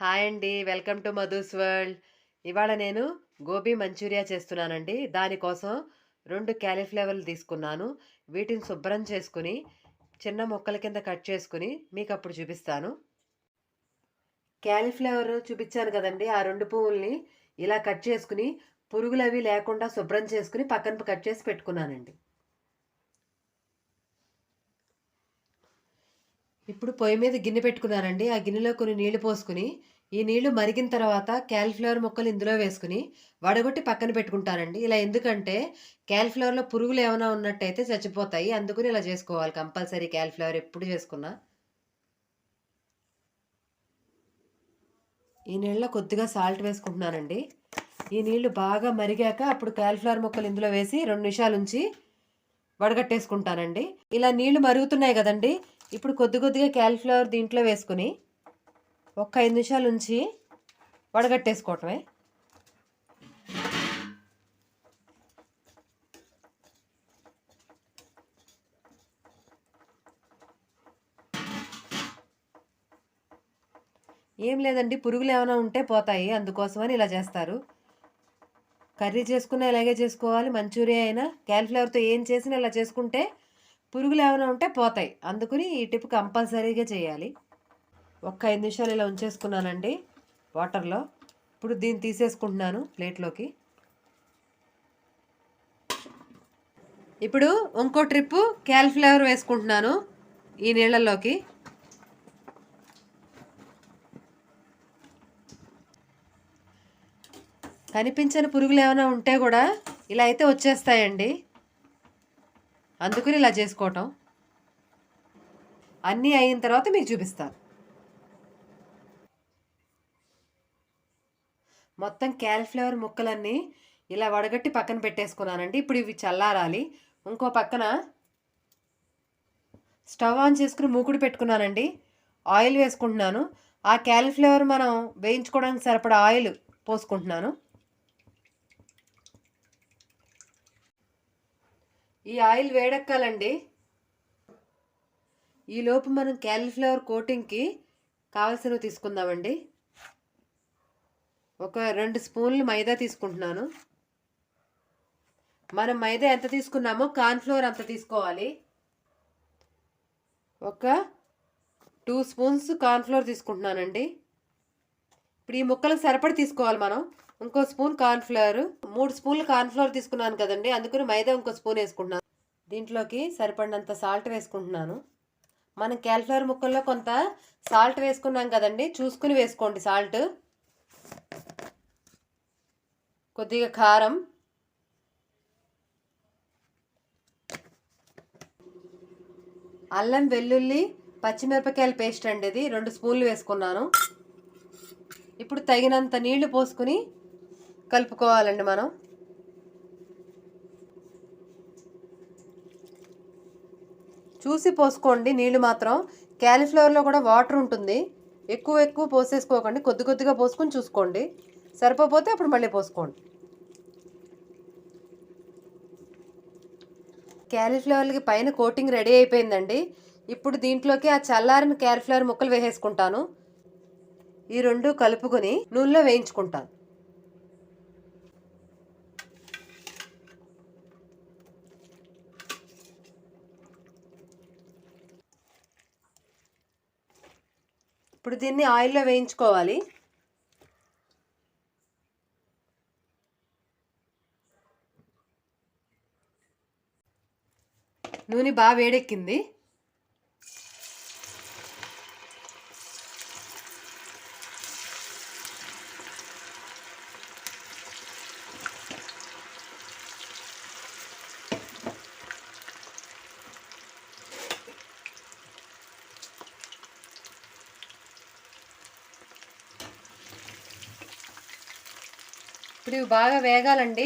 Hi అండి. Welcome to Madhu's world. ఇవాళ నేను గోబీ మంచూరియా చేస్తున్నానండి. దానికోసం రెండు క్యాలీఫ్లవర్లు తీసుకున్నాను. వీటిని శుభ్రం చేసుకుని చిన్న మొక్కల కింద కట్ చేసుకుని మీకు అప్పుడు చూపిస్తాను. క్యాలీఫ్లవర్ చూపించాను కదండి. ఆ రెండు పువ్వుల్ని ఇలా కట్ చేసుకుని పురుగులు అవి లేకుండా శుభ్రం చేసుకుని పక్కన కట్ చేసి పెట్టుకున్నానండి. ఇప్పుడు పొయ్యి మీద గిన్నె పెట్టుకున్నారండి ఆ గిన్నెలో కొన్ని నీళ్ళు పోసుకుని ఈ నీళ్ళు మరిగిన తర్వాత క్యాలిఫ్లవర్ ముక్కలు ఇందులో వేసుకుని వడగొట్టి పక్కన పెట్టుకుంటానండి. ఇలా ఎందుకంటే క్యాలిఫ్లవర్లో పురుగులు ఏమైనా ఉన్నట్టయితే చచ్చిపోతాయి. అందుకని ఇలా చేసుకోవాలి. కంపల్సరీ క్యాలిఫ్లవర్ ఎప్పుడు చేసుకున్నా. ఈ నీళ్ళలో కొద్దిగా సాల్ట్ వేసుకుంటున్నానండి. ఈ నీళ్ళు బాగా మరిగాక అప్పుడు క్యాలిఫ్లవర్ ముక్కలు ఇందులో వేసి రెండు నిమిషాలు ఉంచి వడగట్టేసుకుంటానండి. ఇలా నీళ్ళు మరుగుతున్నాయి కదండి. ఇప్పుడు కొద్ది కొద్దిగా క్యాలిఫ్లవర్ దీంట్లో వేసుకుని ఒక్క ఐదు నిమిషాలు ఉంచి వడగట్టేసుకోవటమే. ఏం లేదండి పురుగులు ఏమైనా ఉంటే పోతాయి అందుకోసమని ఇలా చేస్తారు. కర్రీ చేసుకున్నా ఇలాగే చేసుకోవాలి మంచూరియా అయినా క్యాలిఫ్లవర్తో ఏం చేసినా ఇలా చేసుకుంటే పురుగులు ఏమైనా ఉంటే పోతాయి. అందుకని ఈ టిప్ కంపల్సరీగా చేయాలి. ఒక్క ఐదు నిమిషాలు ఇలా ఉంచేసుకున్నానండి వాటర్లో. ఇప్పుడు దీన్ని తీసేసుకుంటున్నాను ప్లేట్లోకి. ఇప్పుడు ఇంకో ట్రిప్పు క్యాలిఫ్లవర్ వేసుకుంటున్నాను ఈ నీళ్ళల్లోకి. కనిపించని పురుగులు ఏమైనా ఉంటే కూడా ఇలా అయితే వచ్చేస్తాయండి. అందుకని ఇలా చేసుకోవటం. అన్నీ అయిన తర్వాత మీకు చూపిస్తాను. మొత్తం క్యాలిఫ్లవర్ ముక్కలన్నీ ఇలా వడగట్టి పక్కన పెట్టేసుకున్నానండి. ఇప్పుడు ఇవి చల్లారాలి. ఇంకో పక్కన స్టవ్ ఆన్ చేసుకుని మూకుడు పెట్టుకున్నానండి. ఆయిల్ వేసుకుంటున్నాను. ఆ క్యాలిఫ్లవర్ మనం వేయించుకోవడానికి సరిపడా ఆయిల్ పోసుకుంటున్నాను. ఈ ఆయిల్ వేడెక్కాలండి. ఈలోపు మనం క్యాలీఫ్లవర్ కోటింగ్కి కావలసినవి తీసుకుందామండి. ఒక రెండు స్పూన్లు మైదా తీసుకుంటున్నాను. మనం మైదా ఎంత తీసుకున్నామో కార్న్ఫ్లోర్ అంత తీసుకోవాలి. ఒక టూ స్పూన్స్ కార్న్ఫ్లోర్ తీసుకుంటున్నానండి. ఇప్పుడు ఈ ముక్కలకు సరిపడి తీసుకోవాలి మనం. ఇంకో స్పూన్ కార్న్ఫ్లవర్ మూడు స్పూన్లు కార్న్ఫ్లవర్ తీసుకున్నాను కదండి అందుకని మైదా ఇంకో స్పూన్ వేసుకుంటున్నాను. దీంట్లోకి సరిపడినంత సాల్ట్ వేసుకుంటున్నాను. మనం క్యాలిఫ్లవర్ ముక్కల్లో కొంత సాల్ట్ వేసుకున్నాం కదండి చూసుకుని వేసుకోండి సాల్ట్. కొద్దిగా కారం. అల్లం వెల్లుల్లి పచ్చిమిరపకాయల పేస్ట్ అండి ఇది. రెండు స్పూన్లు వేసుకున్నాను. ఇప్పుడు తగినంత నీళ్ళు పోసుకుని కలుపుకోవాలండి మనం. చూసి పోసుకోండి నీళ్ళు మాత్రం. క్యాలీఫ్లవర్లో కూడా వాటర్ ఉంటుంది. ఎక్కువ ఎక్కువ పోసేసుకోకండి. కొద్ది కొద్దిగా పోసుకొని చూసుకోండి. సరిపోతే అప్పుడు మళ్ళీ పోసుకోండి. క్యాలీఫ్లవర్కి పైన కోటింగ్ రెడీ అయిపోయిందండి. ఇప్పుడు దీంట్లోకి ఆ చల్లారిన క్యాలీఫ్లవర్ ముక్కలు వేసేసుకుంటాను. ఈ రెండు కలుపుకొని నూనెలో వేయించుకుంటాను. ఇప్పుడు దీన్ని ఆయిల్లో వేయించుకోవాలి. నూనె బాగా వేడెక్కింది. ఇప్పుడు ఇవి బాగా వేగాలండి.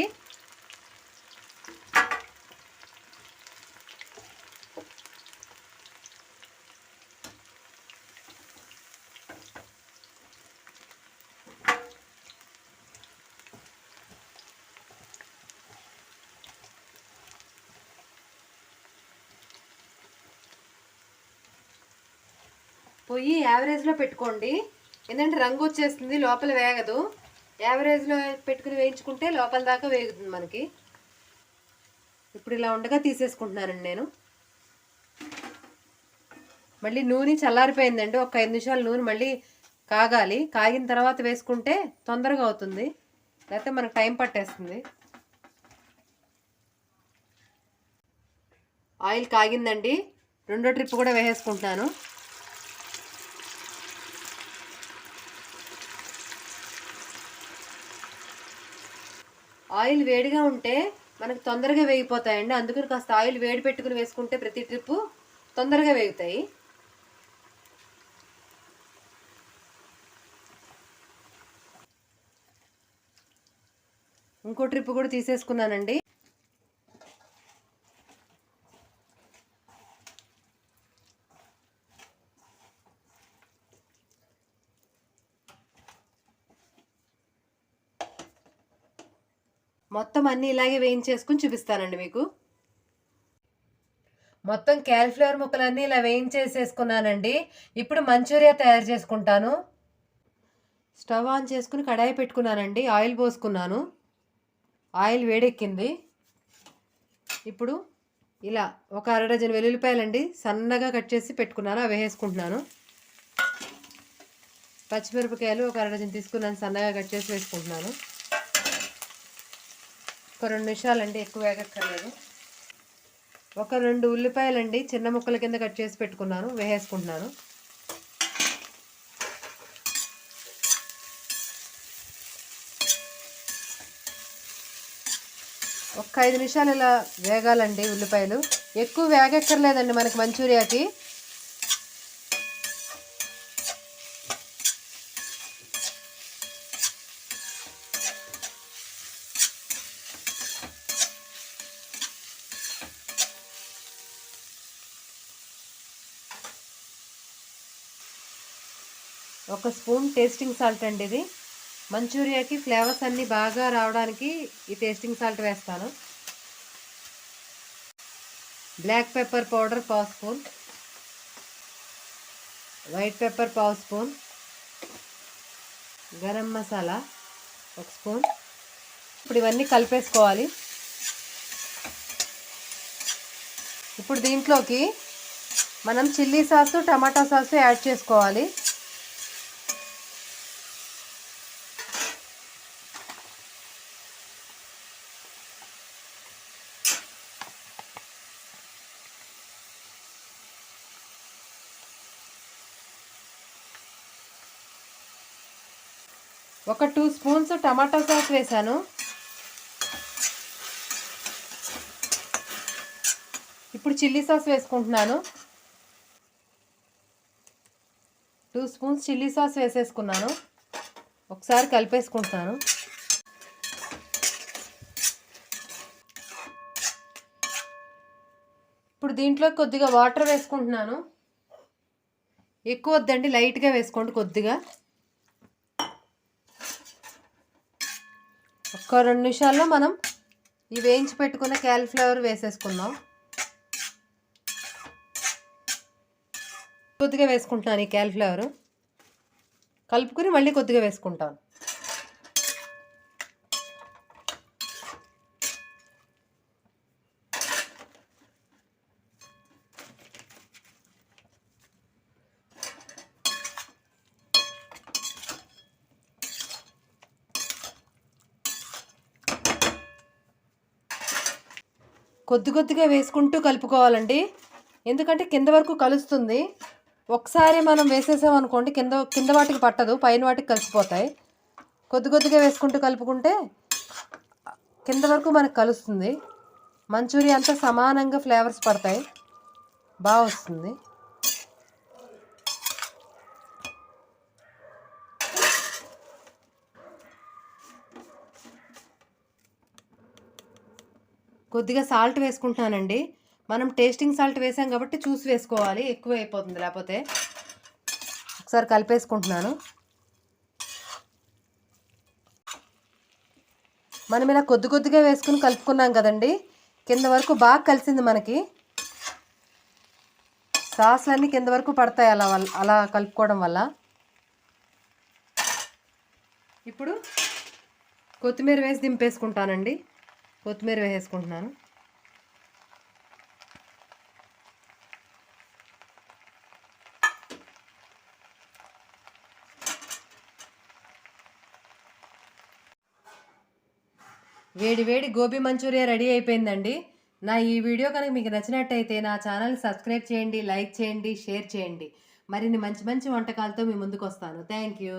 పొయ్యి యావరేజ్లో పెట్టుకోండి. ఏంటంటే రంగు వచ్చేస్తుంది లోపల వేగదు. యావరేజ్లో పెట్టుకుని వేయించుకుంటే లోపల దాకా వేగుతుంది మనకి. ఇప్పుడు ఇలా ఉండగా తీసేసుకుంటున్నానండి నేను. మళ్ళీ నూనె చల్లారిపోయిందండి. ఒక ఐదు నిమిషాలు నూనె మళ్ళీ కాగాలి. కాగిన తర్వాత వేసుకుంటే తొందరగా అవుతుంది. లేకపోతే మనకు టైం పట్టేస్తుంది. ఆయిల్ కాగిందండి. రెండో ట్రిప్ కూడా వేసేసుకుంటున్నాను. ఆయిల్ వేడిగా ఉంటే మనకు తొందరగా వేగిపోతాయండి. అందుకని కాస్త ఆయిల్ వేడి పెట్టుకుని వేసుకుంటే ప్రతి ట్రిప్ తొందరగా వేగుతాయి. ఇంకో ట్రిప్ కూడా తీసేసుకున్నానండి. మొత్తం అన్నీ ఇలాగే వేయించేసుకుని చూపిస్తానండి మీకు. మొత్తం క్యాలిఫ్లవర్ ముక్కలన్నీ ఇలా వేయించేసేసుకున్నానండి. ఇప్పుడు మంచూరియా తయారు చేసుకుంటాను. స్టవ్ ఆన్ చేసుకుని కడాయి పెట్టుకున్నానండి. ఆయిల్ పోసుకున్నాను. ఆయిల్ వేడెక్కింది. ఇప్పుడు ఇలా ఒక అర డజన్ వెల్లుల్లిపాయలండి సన్నగా కట్ చేసి పెట్టుకున్నాను. అవి వేసుకుంటున్నాను. పచ్చిమిరపకాయలు ఒక అర డజన్ తీసుకున్నాను సన్నగా కట్ చేసి వేసుకుంటున్నాను. ఒక రెండు నిమిషాలండి ఎక్కువ వేగక్కర్లేదు. ఒక రెండు ఉల్లిపాయలండి చిన్న ముక్కల కింద కట్ చేసి పెట్టుకున్నాను వేసేసుకుంటున్నాను. ఒక ఐదు నిమిషాలు ఇలా వేగాలండి ఉల్లిపాయలు. ఎక్కువ వేగక్కర్లేదండి మనకి మంచూరియాకి. ఒక స్పూన్ టేస్టింగ్ సాల్ట్ అండి ఇది. మంచూరియాకి ఫ్లేవర్స్ అన్నీ బాగా రావడానికి ఈ టేస్టింగ్ సాల్ట్ వేస్తాను. బ్లాక్ పెప్పర్ పౌడర్ పావు స్పూన్. వైట్ పెప్పర్ పావు స్పూన్. గరం మసాలా ఒక స్పూన్. ఇప్పుడు ఇవన్నీ కలిపేసుకోవాలి. ఇప్పుడు దీంట్లోకి మనం chilli sauce tomato sauce add చేసుకోవాలి. ఒక టూ స్పూన్స్ టమాటా సాస్ వేసాను. ఇప్పుడు చిల్లీ సాస్ వేసుకుంటున్నాను. టూ స్పూన్స్ చిల్లీ సాస్ వేసేసుకున్నాను. ఒకసారి కలిపేసుకుంటున్నాను. ఇప్పుడు దీంట్లో కొద్దిగా వాటర్ వేసుకుంటున్నాను. ఎక్కువ వద్దండి లైట్గా వేసుకోండి కొద్దిగా. ఒక రెండు నిమిషాల్లో మనం ఈ వేయించి పెట్టుకున్న క్యాలిఫ్లవర్ వేసేసుకుందాం. కొద్దిగా వేసుకుంటున్నాను ఈ క్యాలిఫ్లవర్. కలుపుకుని మళ్ళీ కొద్దిగా వేసుకుంటాను. కొద్ది కొద్దిగా వేసుకుంటూ కలుపుకోవాలండి. ఎందుకంటే కింద వరకు కలుస్తుంది. ఒకసారి మనం వేసేసాం అనుకోండి కింద కింద వాటికి పట్టదు పైన వాటికి కలిసిపోతాయి. కొద్ది కొద్దిగా వేసుకుంటూ కలుపుకుంటే కింద వరకు మనకు కలుస్తుంది. మంచూరియా అంతా సమానంగా ఫ్లేవర్స్ పడతాయి. బాగా వస్తుంది. కొద్దిగా సాల్ట్ వేసుకుంటున్నానండి. మనం టేస్టింగ్ సాల్ట్ వేసాం కాబట్టి చూసి వేసుకోవాలి. ఎక్కువ అయిపోతుంది. లేకపోతే ఒకసారి కలిపేసుకుంటున్నాను. మనం ఇలా కొద్ది కొద్దిగా వేసుకుని కలుపుకున్నాం కదండి. కింద వరకు బాగా కలిసింది మనకి. సాస్లన్నీ కింద వరకు పడతాయి అలా అలా కలుపుకోవడం వల్ల. ఇప్పుడు కొత్తిమీర వేసి దింపేసుకుంటానండి. కొత్తిమీర వేసేసుకుంటున్నాను. వేడి వేడి గోబీ మంచూరియా రెడీ అయిపోయిందండి. నా ఈ వీడియో కనుక మీకు నచ్చినట్టయితే నా ఛానల్ సబ్స్క్రైబ్ చేయండి లైక్ చేయండి షేర్ చేయండి. మరిన్ని మంచి మంచి వంటకాలతో మీ ముందుకు వస్తాను థ్యాంక్ యూ.